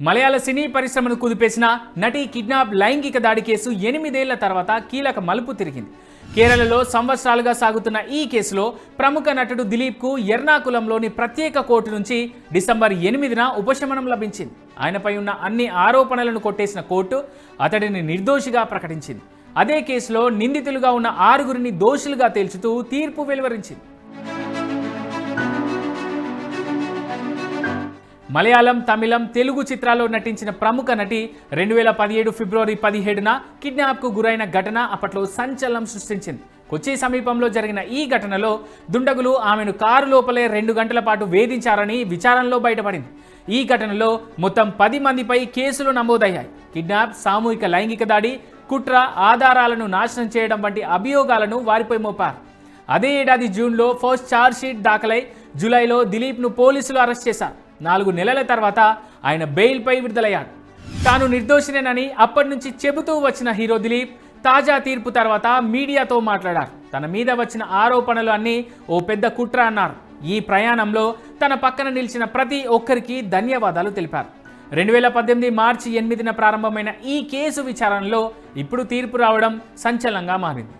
మలయాళ సినీ పరిశ్రమను కుదిపేసిన నటి కిడ్నాప్ లైంగిక దాడి కేసు ఎనిమిదేళ్ళ తర్వాత కీలక మలుపు తిరిగింది. కేరళలో సంవత్సరాలుగా సాగుతున్న ఈ కేసులో ప్రముఖ నటుడు దిలీప్కు ఎర్నాకులంలోని ప్రత్యేక కోర్టు నుంచి డిసెంబర్ ఎనిమిదిన ఉపశమనం లభించింది. ఆయనపై ఉన్న అన్ని ఆరోపణలను కొట్టేసిన కోర్టు అతడిని నిర్దోషిగా ప్రకటించింది. అదే కేసులో నిందితులుగా ఉన్న ఆరుగురిని దోషులుగా తేల్చుతూ తీర్పు వెలువరించింది. మలయాళం తమిళం తెలుగు చిత్రాల్లో నటించిన ప్రముఖ నటి రెండు వేల పదిహేడు ఫిబ్రవరి పదిహేడున కిడ్నాప్కు గురైన ఘటన అప్పట్లో సంచలనం సృష్టించింది. కొచ్చి సమీపంలో జరిగిన ఈ ఘటనలో దుండగులు ఆమెను కారు లోపలే రెండు గంటల పాటు వేధించారని విచారణలో బయటపడింది. ఈ ఘటనలో మొత్తం పది మందిపై కేసులు నమోదయ్యాయి. కిడ్నాప్ సామూహిక లైంగిక దాడి కుట్ర ఆధారాలను నాశనం చేయడం వంటి అభియోగాలను వారిపై మోపారు. అదే ఏడాది జూన్లో ఫస్ట్ ఛార్జ్ షీట్ దాఖలై జూలైలో దిలీప్ను పోలీసులు అరెస్ట్ చేశారు. నాలుగు నెలల తర్వాత ఆయన బెయిల్పై విడుదలయ్యాడు. తాను నిర్దోషినేనని అప్పటి నుంచి చెబుతూ వచ్చిన హీరో దిలీప్ తాజా తీర్పు తర్వాత మీడియాతో మాట్లాడారు. తన మీద వచ్చిన ఆరోపణలు అన్నీ ఓ పెద్ద కుట్ర అన్నారు. ఈ ప్రయాణంలో తన పక్కన నిలిచిన ప్రతి ఒక్కరికి ధన్యవాదాలు తెలిపారు. రెండు వేల పద్దెనిమిది మార్చి ఎనిమిదిన ప్రారంభమైన ఈ కేసు విచారణలో ఇప్పుడు తీర్పు రావడం సంచలనంగా మారింది.